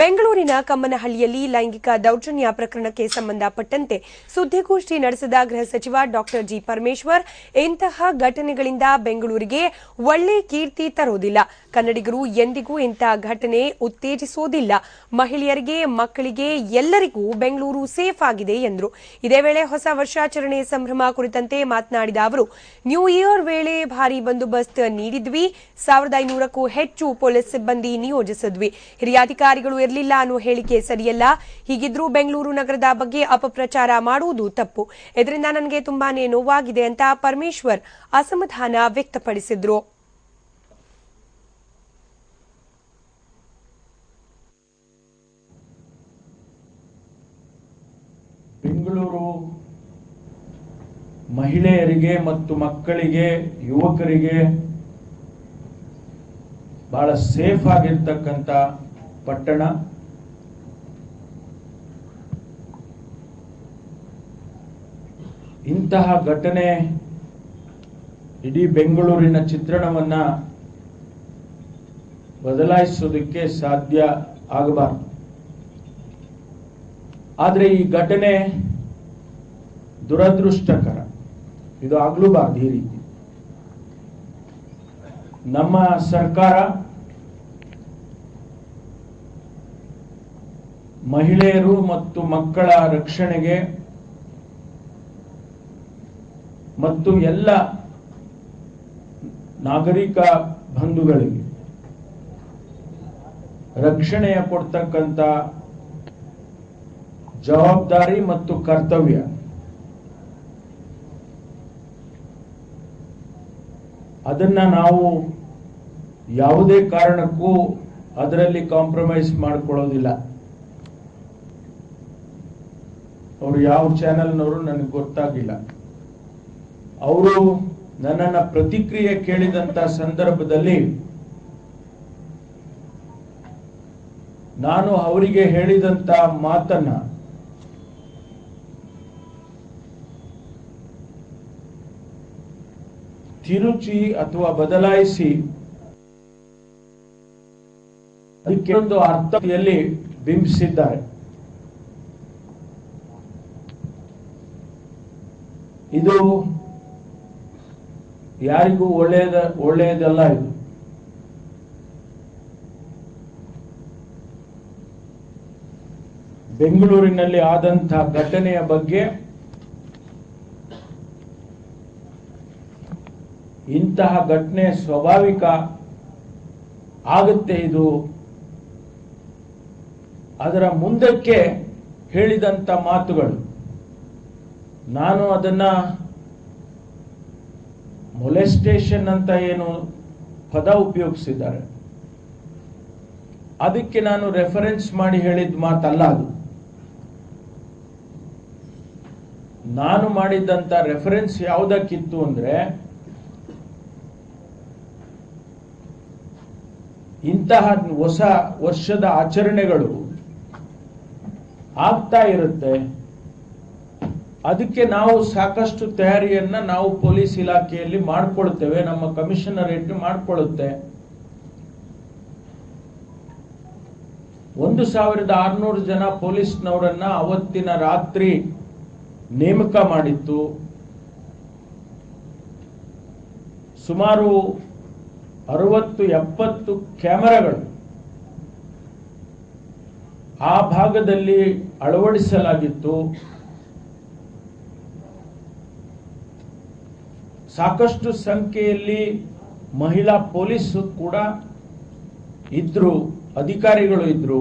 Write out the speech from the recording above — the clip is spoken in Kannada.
ಬೆಂಗಳೂರಿನ ಕಮ್ಮನಹಳ್ಳಿಯಲ್ಲಿ ಲೈಂಗಿಕ ದೌರ್ಜನ್ಯ ಪ್ರಕರಣಕ್ಕೆ ಸಂಬಂಧಪಟ್ಟಂತೆ ಸುದ್ದಿಗೋಷ್ಠಿ ನಡೆಸಿದ ಗೃಹ ಸಚಿವ ಡಾಕ್ಟರ್ ಜಿ ಪರಮೇಶ್ವರ್, ಇಂತಹ ಘಟನೆಗಳಿಂದ ಬೆಂಗಳೂರಿಗೆ ಒಳ್ಳೆ ಕೀರ್ತಿ ತರೋದಿಲ್ಲ. ಕನ್ನಡಿಗರು ಎಂದಿಗೂ ಇಂತಹ ಘಟನೆ ಉತ್ತೇಜಿಸೋದಿಲ್ಲ. ಮಹಿಳೆಯರಿಗೆ, ಮಕ್ಕಳಿಗೆ ಎಲ್ಲರಿಗೂ ಬೆಂಗಳೂರು ಸೇಫ್ ಆಗಿದೆ ಎಂದರು. ಇದೇ ವೇಳೆ ಹೊಸ ವರ್ಷಾಚರಣೆ ಸಂಭ್ರಮ ಕುರಿತಂತೆ ಮಾತನಾಡಿದ ಅವರು, ನ್ಯೂ ಇಯರ್ ವೇಳೆ ಭಾರಿ ಬಂದೋಬಸ್ತ್ ನೀಡಿದ್ವಿ. ಸಾವಿರದ ಐನೂರಕ್ಕೂ ಹೆಚ್ಚು ಪೊಲೀಸ್ ಸಿಬ್ಬಂದಿ ನಿಯೋಜಿಸಿದ್ವಿ. ಹಿರಿಯ ಅಧಿಕಾರಿಗಳು ಇರಲಿಲ್ಲ ಅನ್ನೋ ಹೇಳಿಕೆ ಸರಿಯಲ್ಲ. ಹೀಗಿದ್ರೂ ಬೆಂಗಳೂರು ನಗರದ ಬಗ್ಗೆ ಅಪಪ್ರಚಾರ ಮಾಡುವುದು ತಪ್ಪು. ಇದರಿಂದ ನನಗೆ ತುಂಬಾನೇ ನೋವಾಗಿದೆ ಅಂತ ಪರಮೇಶ್ವರ್ ಅಸಮಾಧಾನ ವ್ಯಕ್ತಪಡಿಸಿದ್ರು ಬೆಂಗಳೂರು ಮಹಿಳೆಯರಿಗೆ ಮತ್ತು ಮಕ್ಕಳಿಗೆ, ಯುವಕರಿಗೆ ಬಹಳ ಸೇಫ್ ಆಗಿರ್ತಕ್ಕಂಥ ಪಟ್ಟಣ. ಇಂತಹ ಘಟನೆ ಇಡೀ ಬೆಂಗಳೂರಿನ ಚಿತ್ರಣವನ್ನ ಬದಲಾಯಿಸೋದಕ್ಕೆ ಸಾಧ್ಯ ಆಗಬಾರದು. ಆದರೆ ಈ ಘಟನೆ ದುರದೃಷ್ಟಕರ. ಇದು ಆಗ್ಲೂಬಾರ್ದು ಈ ರೀತಿ. ನಮ್ಮ ಸರ್ಕಾರ ಮಹಿಳೆಯರು ಮತ್ತು ಮಕ್ಕಳ ರಕ್ಷಣೆಗೆ ಮತ್ತು ಎಲ್ಲ ನಾಗರಿಕ ಬಂಧುಗಳಿಗೆ ರಕ್ಷಣೆಯ ಕೊಡ್ತಕ್ಕಂಥ ಜವಾಬ್ದಾರಿ ಮತ್ತು ಕರ್ತವ್ಯ. ಅದನ್ನ ನಾವು ಯಾವುದೇ ಕಾರಣಕ್ಕೂ ಅದರಲ್ಲಿ ಕಾಂಪ್ರಮೈಸ್ ಮಾಡ್ಕೊಳ್ಳೋದಿಲ್ಲ. ಅವರು ಯಾವ ಚಾನೆಲ್ನವರು ನನಗೆ ಗೊತ್ತಾಗಿಲ್ಲ. ಅವರು ನನ್ನನ್ನು ಪ್ರತಿಕ್ರಿಯೆ ಕೇಳಿದಂತ ಸಂದರ್ಭದಲ್ಲಿ ನಾನು ಅವರಿಗೆ ಹೇಳಿದಂತ ಮಾತನ್ನ ತಿರುಚಿ ಅಥವಾ ಬದಲಾಯಿಸಿ ಅದಕ್ಕೆ ಒಂದು ಅರ್ಥದಲ್ಲಿ ಬಿಂಬಿಸಿದ್ದಾರೆ. ಇದು ಯಾರಿಗೂ ಒಳ್ಳೆಯದ, ಒಳ್ಳೆಯದಲ್ಲ ಇದು. ಬೆಂಗಳೂರಿನಲ್ಲಿ ಆದಂತಹ ಘಟನೆಯ ಬಗ್ಗೆ ಇಂತಹ ಘಟನೆ ಸ್ವಾಭಾವಿಕ ಆಗುತ್ತೆ ಇದು. ಅದರ ಮುಂದಕ್ಕೆ ಹೇಳಿದಂತ ಮಾತುಗಳು. ನಾನು ಅದನ್ನ ಮೊಲೆಸ್ಟೇಷನ್ ಅಂತ ಏನು ಪದ ಉಪಯೋಗಿಸಿದ್ದಾರೆ. ಅದಕ್ಕೆ ನಾನು ರೆಫರೆನ್ಸ್ ಮಾಡಿ ಹೇಳಿದ ಮಾತಲ್ಲ ಅದು. ನಾನು ಮಾಡಿದಂಥ ರೆಫರೆನ್ಸ್ ಯಾವುದಕ್ಕಿತ್ತು ಅಂದ್ರೆ ಇಂತಹ ಹೊಸ ವರ್ಷದ ಆಚರಣೆಗಳು ಆಗ್ತಾ ಇರುತ್ತೆ. ಅದಕ್ಕೆ ನಾವು ಸಾಕಷ್ಟು ತಯಾರಿಯನ್ನ ನಾವು ಪೊಲೀಸ್ ಇಲಾಖೆಯಲ್ಲಿ ಮಾಡ್ಕೊಳ್ತೇವೆ, ನಮ್ಮ ಕಮಿಷನರೇಟ್ ಮಾಡ್ಕೊಳ್ಳುತ್ತೆ ಒಂದು ಸಾವಿರದ ಆರ್ನೂರು ಜನ ಪೊಲೀಸ್ನವರನ್ನ ಅವತ್ತಿನ ರಾತ್ರಿ ನೇಮಕ ಮಾಡಿತ್ತು. ಸುಮಾರು ಅರವತ್ತು ಎಪ್ಪತ್ತು ಕ್ಯಾಮೆರಾಗಳು ಆ ಭಾಗದಲ್ಲಿ ಅಳವಡಿಸಲಾಗಿತ್ತು. ಸಾಕಷ್ಟು ಸಂಖ್ಯೆಯಲ್ಲಿ ಮಹಿಳಾ ಪೊಲೀಸ್ ಕೂಡ ಇದ್ರು ಅಧಿಕಾರಿಗಳು ಇದ್ರು.